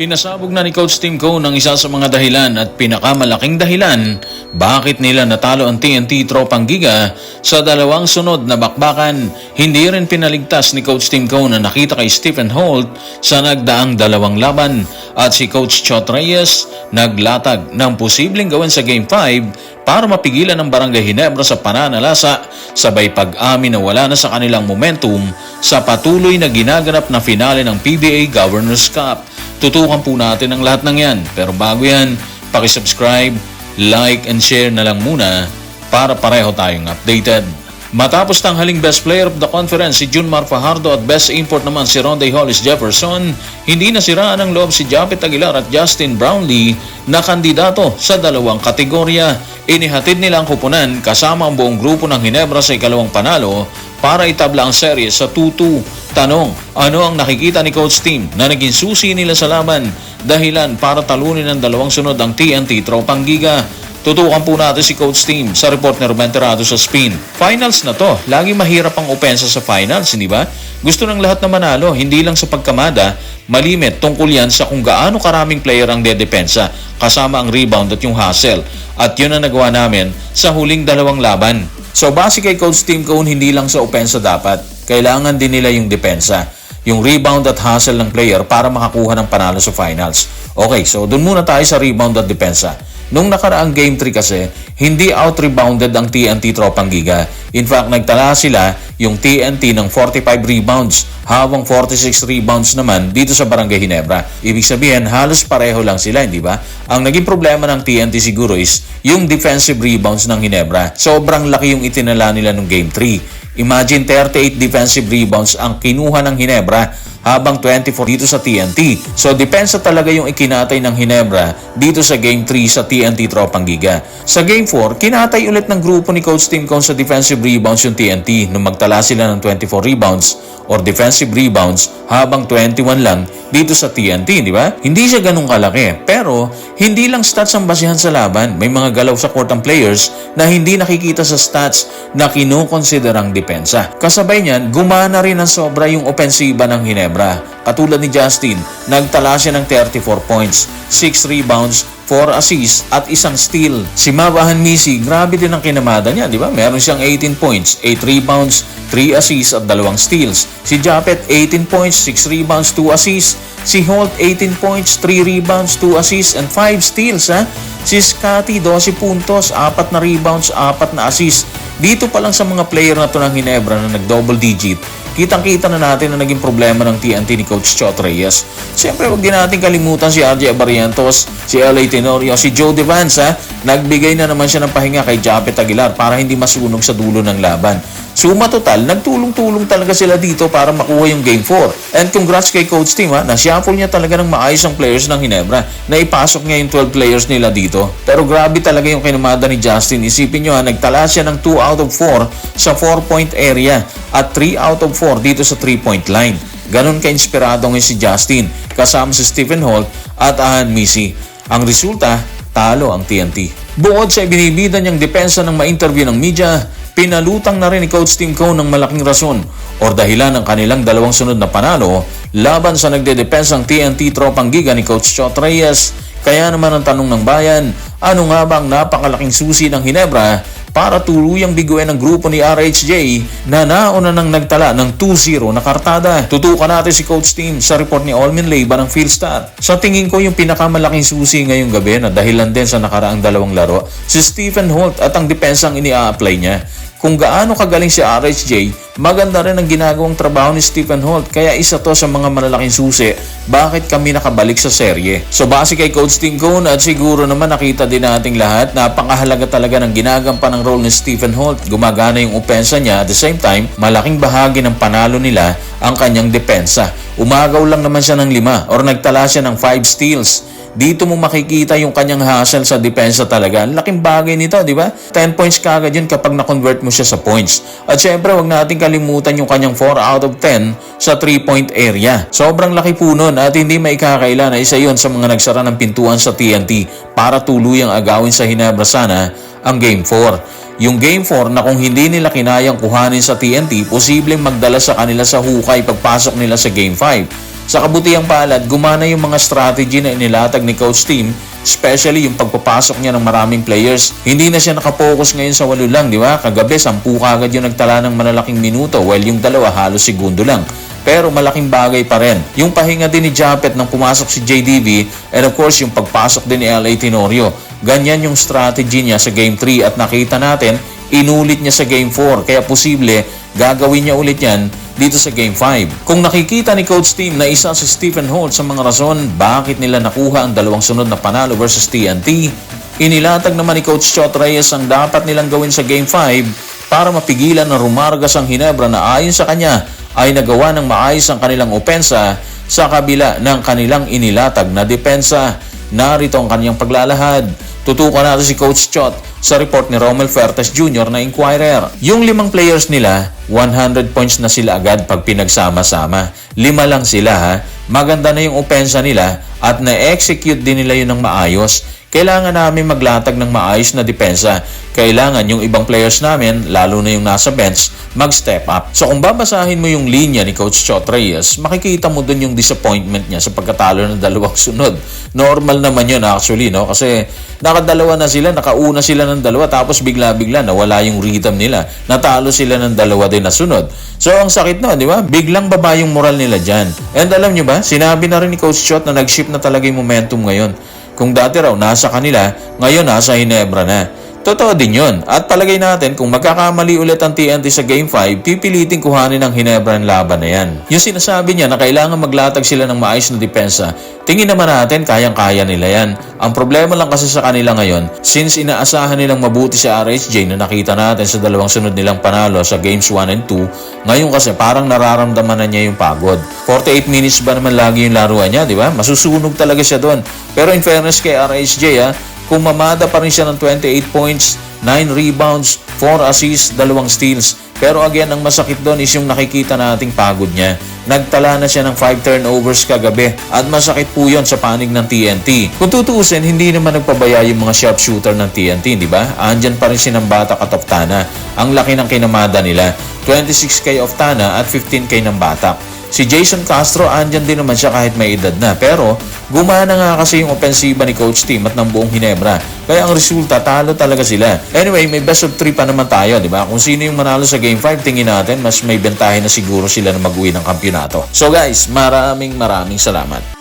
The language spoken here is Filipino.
Pinasabog na ni Coach Tim Cone ang isa sa mga dahilan at pinakamalaking dahilan bakit nila natalo ang TNT Tropang Giga sa dalawang sunod na bakbakan. Hindi rin pinaligtas ni Coach Tim Cone na nakita kay Stephen Holt sa nagdaang dalawang laban at si Coach Chot Reyes naglatag ng posibleng gawin sa Game 5 para mapigilan ang Barangay Hinebra sa pananalasa sabay pag-amin na wala na sa kanilang momentum sa patuloy na ginaganap na finale ng PBA Governors Cup. Tutukan po natin ang lahat ng yan. Pero bago yan, pakisubscribe, like, and share na lang muna para pareho tayong updated. Matapos tanghaling best player of the conference si Junmar Fajardo at best import naman si Ronde Hollis Jefferson, hindi nasiraan ang loob si Japet Aguilar at Justin Brownlee na kandidato sa dalawang kategorya. Inihatid nila ang kupunan kasama ang buong grupo ng Hinebra sa ikalawang panalo para itabla ang serye sa 2-2. Tanong, ano ang nakikita ni Coach Team na naging susi nila sa laban dahilan para talunin ng dalawang sunod ang TNT Tropang Giga? Tutukan po natin si Coach Team sa report ni Ruben Terrado sa spin. Finals na to. Lagi mahirap ang opensa sa finals, hindi ba? Gusto ng lahat na manalo, hindi lang sa pagkamada, malimit tungkol yan sa kung gaano karaming player ang dedepensa, kasama ang rebound at yung hustle. At yun ang nagawa namin sa huling dalawang laban. So base kay Coach Team Cone, hindi lang sa opensa dapat. Kailangan din nila yung depensa. Yung rebound at hustle ng player para makakuha ng panalo sa finals. Okay, so dun muna tayo sa rebound at depensa. Nung nakaraang game 3 kasi, hindi out-rebounded ang TNT Tropang Giga. In fact, nagtala sila yung TNT ng 45 rebounds, habang 46 rebounds naman dito sa Barangay Hinebra. Ibig sabihin, halos pareho lang sila, hindi ba? Ang naging problema ng TNT siguro is yung defensive rebounds ng Hinebra. Sobrang laki yung itinala nila nung game 3. Imagine 38 defensive rebounds ang kinuha ng Hinebra habang 24 dito sa TNT. So depensa talaga yung ikinatay ng Hinebra dito sa Game 3 sa TNT Tropang Giga. Sa Game 4, kinatay ulit ng grupo ni Coach Tim Cone sa defensive rebounds yung TNT nung magtala sila ng 24 rebounds or defensive rebounds habang 21 lang dito sa TNT, di ba? Hindi siya ganun kalaki. Pero, hindi lang stats ang basihan sa laban. May mga galaw sa court ang players na hindi nakikita sa stats na kinukonsiderang depensa. Kasabay niyan, gumana rin ng sobra yung opensiba ng Hinebra. Katulad ni Justin, nagtala siya ng 34 points, 6 rebounds, 4 assists at isang steal. Si Marwahan Misi, grabe din ang kinamada niya, di ba? Meron siyang 18 points, 8 rebounds, 3 assists at dalawang steals. Si Japet, 18 points, 6 rebounds, 2 assists. Si Holt, 18 points, 3 rebounds, 2 assists, and 5 steals. Ha? Si Scotty, 12 puntos, 4 na rebounds, 4 na assists. Dito pa lang sa mga player na to ng Hinebra na nag-double digit, kitang-kita na natin na naging problema ng TNT ni Coach Chot Reyes. Siyempre, huwag din natin kalimutan si RJ Abarientos, si LA Tenorio, si Joe Devance. Ha? Nagbigay na naman siya ng pahinga kay Japet Aguilar para hindi masunog sa dulo ng laban. Suma total, nagtulong-tulong talaga sila dito para makuha yung Game 4. And congrats kay Coach Tim ha, na-shuffle niya talaga ng maayos ang players ng Hinebra. na ipasok niya yung 12 players nila dito. Pero grabe talaga yung kinumada ni Justin. Isipin nyo ha, nagtala siya ng 2 out of 4 sa 4-point area at 3 out of 4 dito sa 3-point line. Ganon ka-inspirado ngayon si Justin kasama si Stephen Holt at Ahan Misi. Ang resulta, talo ang TNT. Bukod sa ibinibida niyang depensa ng ma-interview ng media, pinalutang na rin ni Coach Tim Cone ng malaking rason or dahilan ng kanilang dalawang sunod na panalo laban sa nagdedepensang TNT Tropang Giga ni Coach Chot Reyes. Kaya naman ang tanong ng bayan, ano nga ba ang napakalaking susi ng Hinebra para tuluyang biguin ang grupo ni RHJ na nauna nang nagtala ng 2-0 na kartada. Tutukan natin si Coach Team sa report ni Olmin Leiba ng Philstat. Sa tingin ko yung pinakamalaking susi ngayong gabi na dahilan din sa nakaraang dalawang laro, si Stephen Holt at ang depensang ini-apply niya kung gaano kagaling si RHJ, maganda rin ang ginagawang trabaho ni Stephen Holt kaya isa to sa mga malalaking susi bakit kami nakabalik sa serye. So base kay Coach Tingcone at siguro naman nakita din nating lahat napakahalaga talaga ng ginagampan ng role ni Stephen Holt. Gumagana yung opensa niya at the same time malaking bahagi ng panalo nila ang kanyang depensa. Umagaw lang naman siya ng lima or nagtala siya ng 5 steals. Dito mo makikita yung kanyang hustle sa depensa talaga. Ang laking bagay nito, di ba? 10 points kagad yun kapag na-convert mo siya sa points. At syempre, wag natin kalimutan yung kanyang 4 out of 10 sa 3-point area. Sobrang laki po nun at hindi maikakaila na isa yon sa mga nagsara ng pintuan sa TNT para tuluyang agawin sa Hinebra sana ang Game 4. Yung Game 4 na kung hindi nila kinayang kuhanin sa TNT, posibleng magdala sa kanila sa hukay pagpasok nila sa Game 5. Sa kabutihang palad, gumana yung mga strategy na inilatag ni Coach Team, especially yung pagpapasok niya ng maraming players. Hindi na siya nakapokus ngayon sa walo lang, di ba? Kagabi, sampu kagad yung nagtala ng malalaking minuto, while yung dalawa halos segundo lang. Pero malaking bagay pa rin. Yung pahinga din ni Japet nang pumasok si JDB and of course yung pagpasok din ni LA Tenorio. Ganyan yung strategy niya sa Game 3 at nakita natin, inulit niya sa Game 4. Kaya posible, gagawin niya ulit yan dito sa Game 5. Kung nakikita ni Coach Team na isa si Stephen Holt sa mga rason bakit nila nakuha ang dalawang sunod na panalo versus TNT, inilatag naman ni Coach Chot Reyes ang dapat nilang gawin sa Game 5 para mapigilan na rumargas ang Hinebra na ayon sa kanya ay nagawa ng maayos ang kanilang opensa sa kabila ng kanilang inilatag na depensa. Narito ang kanyang paglalahad. Tutukan natin si Coach Chot sa report ni Romel Fertes Jr. na Inquirer. Yung limang players nila, 100 points na sila agad pag pinagsama-sama. Lima lang sila ha. Maganda na yung opensa nila at na-execute din nila yun ng maayos. Kailangan namin maglatag ng maayos na depensa. Kailangan yung ibang players namin, lalo na yung nasa bench, mag-step up. So kung babasahin mo yung linya ni Coach Chot Reyes, makikita mo dun yung disappointment niya sa pagkatalo ng dalawang sunod. Normal naman yun actually, no? Kasi nakadalawa na sila, nakauna sila ng dalawa, tapos bigla-bigla nawala yung rhythm nila. Natalo sila ng dalawa din na sunod. So ang sakit na, di ba? Biglang baba yung moral nila dyan. And alam nyo ba, sinabi na rin ni Coach Chot na nag-shift na talaga yung momentum ngayon. Kung dati raw nasa kanila, ngayon nasa Hinebra na. Totoo din yun. At palagay natin kung magkakamali ulit ang TNT sa Game 5, pipiliting kuhanin ng Hinebra ang laban na yan. Yung sinasabi niya na kailangan maglatag sila ng maayos na depensa, tingin naman natin kayang-kaya nila yan. Ang problema lang kasi sa kanila ngayon, since inaasahan nilang mabuti si RHJ na nakita natin sa dalawang sunod nilang panalo sa Games 1 and 2, ngayon kasi parang nararamdaman na niya yung pagod. 48 minutes ba naman lagi yung laruan niya, di ba? Masusunog talaga siya doon. Pero in fairness kay RHJ, ha, Pumamada pa rin siya ng 28 points, 9 rebounds, 4 assists, 2 steals. Pero again, ang masakit doon is yung nakikita nating pagod niya. Nagtala na siya ng 5 turnovers kagabi at masakit po yon sa panig ng TNT. Kung tutuusin, hindi naman nagpabaya yung mga sharpshooter ng TNT, di ba? Andyan pa rin si Nambata at Oftana. Ang laki ng kinamada nila. 26k Oftana at 15k ng Batak. Si Jason Castro, andyan din naman siya kahit may edad na. Pero, gumana nga kasi yung opensiba ni Coach Team at ng buong Hinebra. Kaya ang resulta, talo talaga sila. Anyway, may best of 3 pa naman tayo, di ba? Kung sino yung manalo sa Game 5, tingin natin, mas may bentahe na siguro sila na mag-uwi ng kampyonato. So guys, maraming maraming salamat.